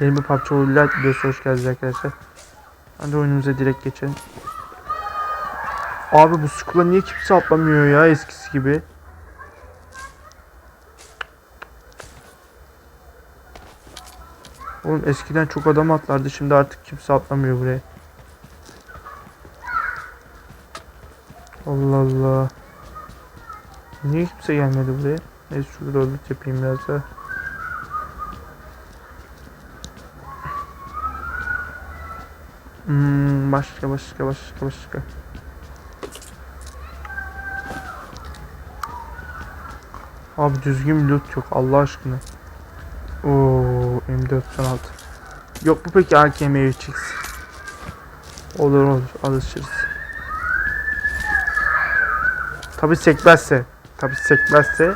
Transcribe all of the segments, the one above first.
Yeni bir PUBG Mobile videosu hoş geldiniz arkadaşlar. Hadi oyunumuza direkt geçelim. Abi bu skula niye kimse atlamıyor ya eskisi gibi? Oğlum eskiden çok adam atlardı şimdi artık kimse atlamıyor buraya. Allah Allah. Niye kimse gelmedi buraya? Neyse şurada örgüt yapayım biraz daha. Hmm, başka başka başka başka. Abi düzgün bir loot yok Allah aşkına. Oo M416. Yok mu peki AKM 3X? Olur olur alışırız. Tabi sekmezse. Tabi sekmezse.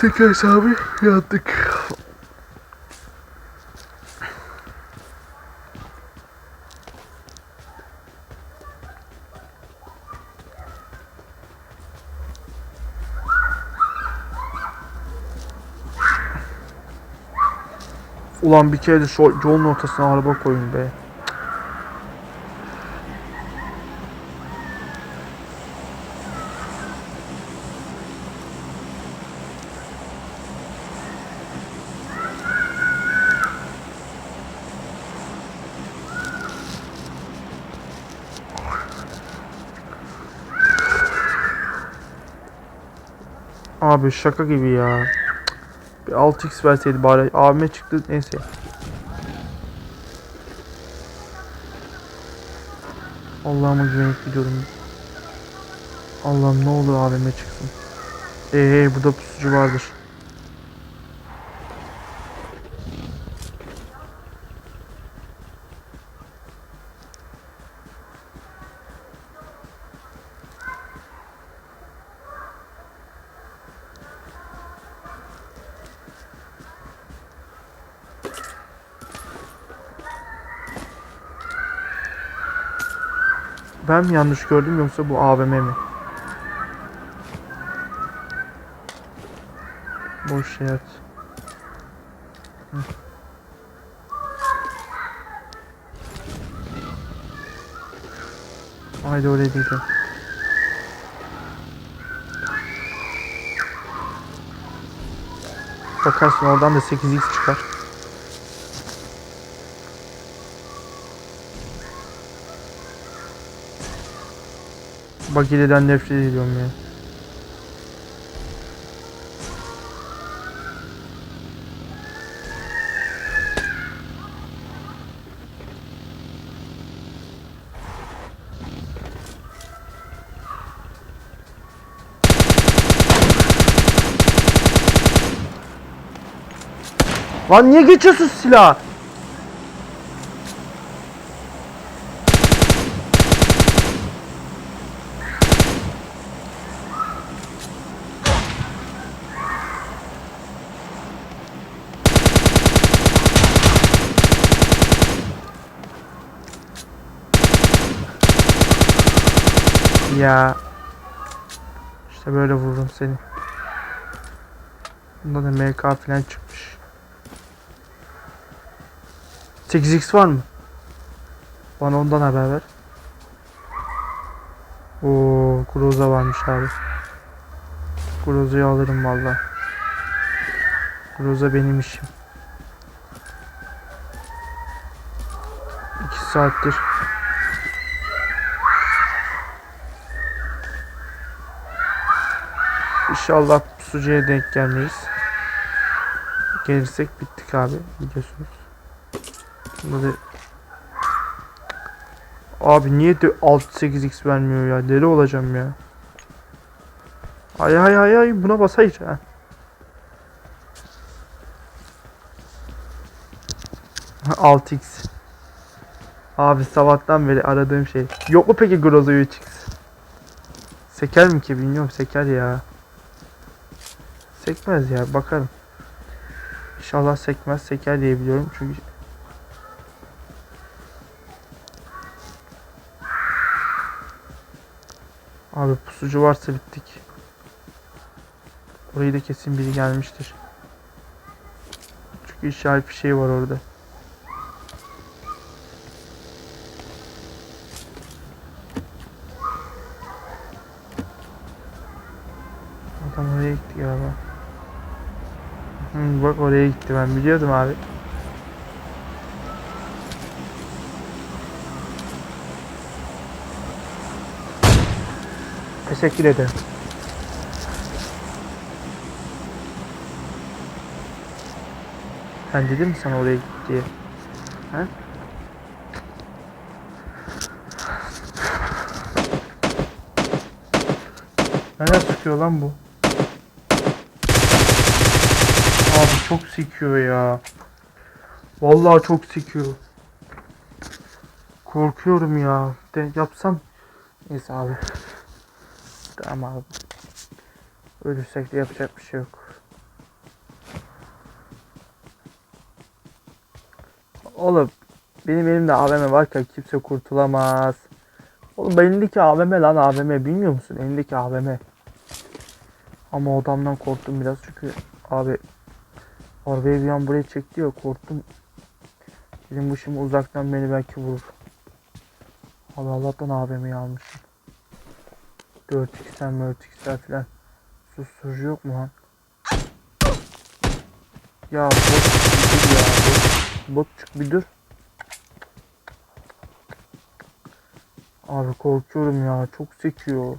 Sekiz abi yattık. Ulan bir kere de şu yolun ortasına araba koyun be. Abi şaka gibi ya. Bir 6x verseydi bari. Abime çıktı neyse. Allah'ıma güvenip gidiyorum. Allah'ım ne olur abime çıksın. Hey burada pusucu vardır. Ben mi yanlış gördüm yoksa bu AVM mi? Boş yer. Hı. Haydi oraya gidelim. Bakarsın oradan da 8x çıkar. Bakileden nefret ediyorum ya. Lan niye geçiyorsun silah? Ya. İşte böyle vururum seni. Bunda da MK falan çıkmış. 8x var mı? Bana ondan haber ver. Oo, Groza varmış abi. Groza'yı alırım valla. Groza benim işim. 2 saattir İnşallah pusucuya denk gelmeyiz. Gelirsek bittik abi biliyorsunuz. Bunda da Abi niye de 6-8x vermiyor ya? Deli olacağım ya. Ay ay ay ay buna basayım ha. Alt x Abi sabahtan beri aradığım şey. Yok mu peki Groza 3x? Seker mi ki bilmiyorum seker ya. Sekmez ya bakarım. İnşallah sekmez. Seker diye biliyorum çünkü Abi pusucu varsa bittik. Orayı da kesin biri gelmiştir. Çünkü işaret bir şey var orada. Adam oraya gitti galiba. Hı, bak oraya gitti ben biliyordum abi. Teşekkür ederim. Ben dedim mi sana oraya git diye? He? Nereden sıkıyor lan bu? Abi çok sekiyor ya. Vallahi çok sekiyor. Korkuyorum ya. De yapsam. Neyse abi. Tamam abi. Ölürsek de yapacak bir şey yok. Oğlum benim elimde AVM varken kimse kurtulamaz. Oğlum elindeki AVM lan AVM bilmiyor musun? Elindeki AVM. Ama o adamdan korktum biraz çünkü abi arabayı bir an buraya çekti ya korktum. Dedim bu şimdi uzaktan beni belki vurur. Abi Allah'tan AVM'yi almışım. 4x'ler 4x'ler filan. Susturucu yok mu lan? Ya bot bir ya bot, botçuk bir dur. Abi korkuyorum ya çok sekiyor.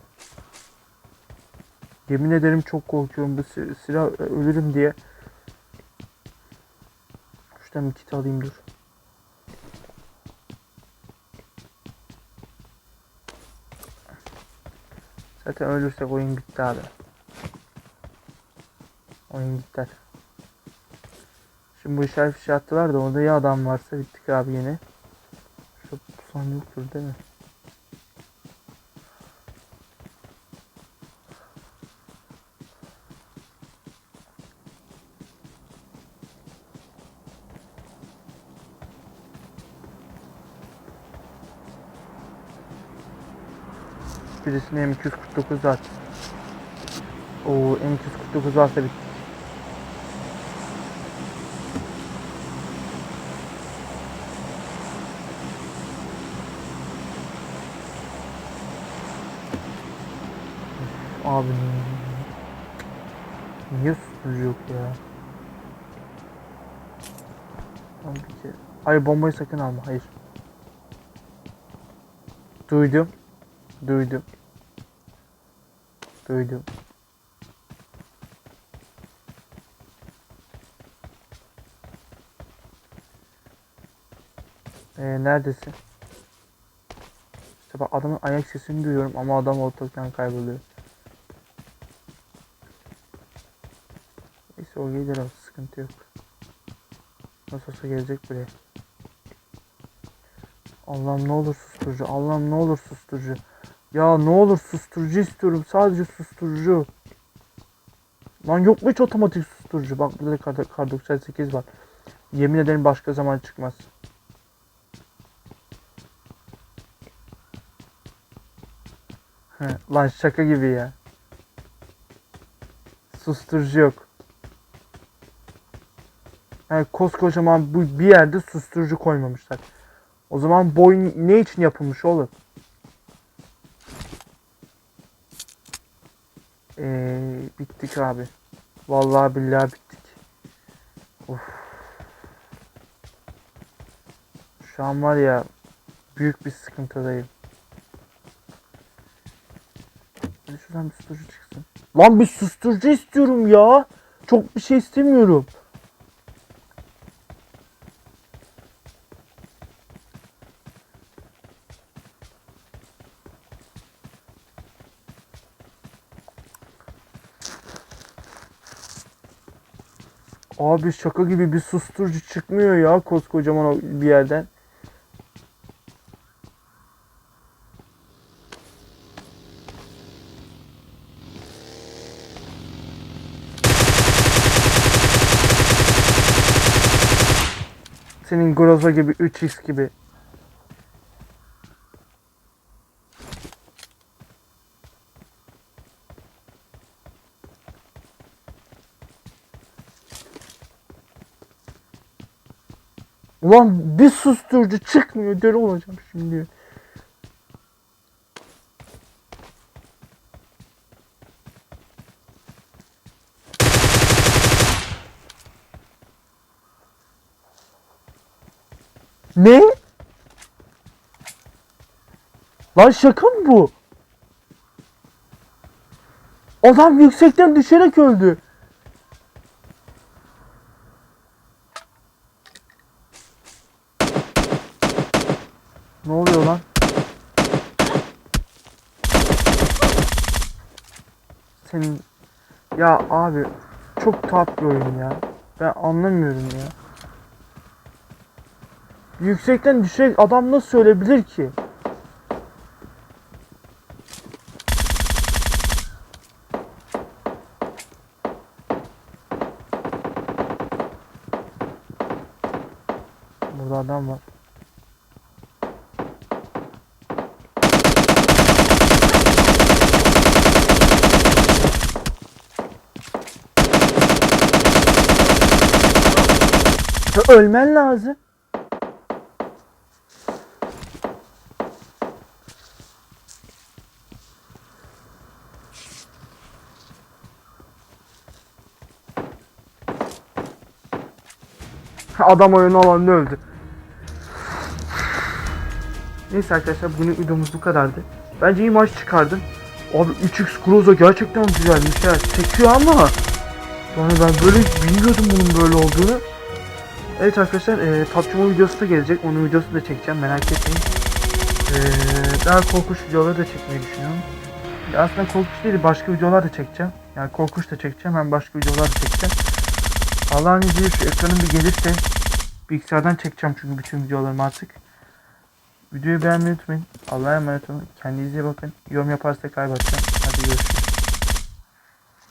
Yemin ederim çok korkuyorum bu si- silah e, ölürüm diye. Şuradan bir kit alayım dur. Zaten ölürsek oyun bitti abi. Oyun gider. Şimdi bu işaret fişi attılar da orada ya adam varsa bittik abi yine. Şu pusan yoktur değil mi? Birisine M249 at. Oo M249 varsa bittik. Abi niye susturucu yok ya? Kere. Hayır bombayı sakın alma hayır. Duydum. Duydum. Duydum. Ee, neredesin? İşte bak adamın ayak sesini duyuyorum ama adam ortalıktan kayboluyor. Neyse o gelir o sıkıntı yok. Nasıl olsa gelecek buraya. Allah'ım ne olur susturucu. Allah'ım ne olur susturucu. Ya ne olur susturucu istiyorum. Sadece susturucu. Lan yok mu hiç otomatik susturucu? Bak burada da kar, kar 98 var. Yemin ederim başka zaman çıkmaz. He, Lan şaka gibi ya. Susturucu yok. Yani koskocaman bu bir yerde susturucu koymamışlar. O zaman boyun ne için yapılmış oğlum? Ee, bittik abi. Vallahi billahi bittik. Of. Şu an var ya büyük bir sıkıntıdayım. Şuradan bir susturucu çıksın. Lan bir susturucu istiyorum ya. Çok bir şey istemiyorum. Abi şaka gibi bir susturucu çıkmıyor ya koskocaman bir yerden. Senin Groza gibi 3x gibi. Ulan bir susturucu çıkmıyor deli olacağım şimdi. Ne? Lan şaka mı bu? Adam yüksekten düşerek öldü. Ne oluyor lan? Senin ya abi çok tatlı oyun ya. Ben anlamıyorum ya. Yüksekten düşerek adam nasıl ölebilir ki? Burada adam var. Ölmen lazım. Adam oyunu alanında öldü. Neyse arkadaşlar bugünün videomuz bu kadardı. Bence iyi maç çıkardım. Abi 3x Groza gerçekten güzelmiş ya. Çekiyor ama. Yani ben böyle bilmiyordum bunun böyle olduğunu. Evet arkadaşlar e, PUBG videosu da gelecek. Onun videosunu da çekeceğim merak etmeyin. E, daha korkunç videoları da çekmeyi düşünüyorum. Ya aslında korkunç değil başka videolar da çekeceğim. Yani korkunç da çekeceğim hem başka videolar da çekeceğim. Allah'ın izniyle şu ekranım bir gelirse bilgisayardan çekeceğim çünkü bütün videolarımı artık. Videoyu beğenmeyi unutmayın. Allah'a emanet olun. Kendinize bakın. Yorum yaparsa kaybedeceğim. Hadi görüşürüz.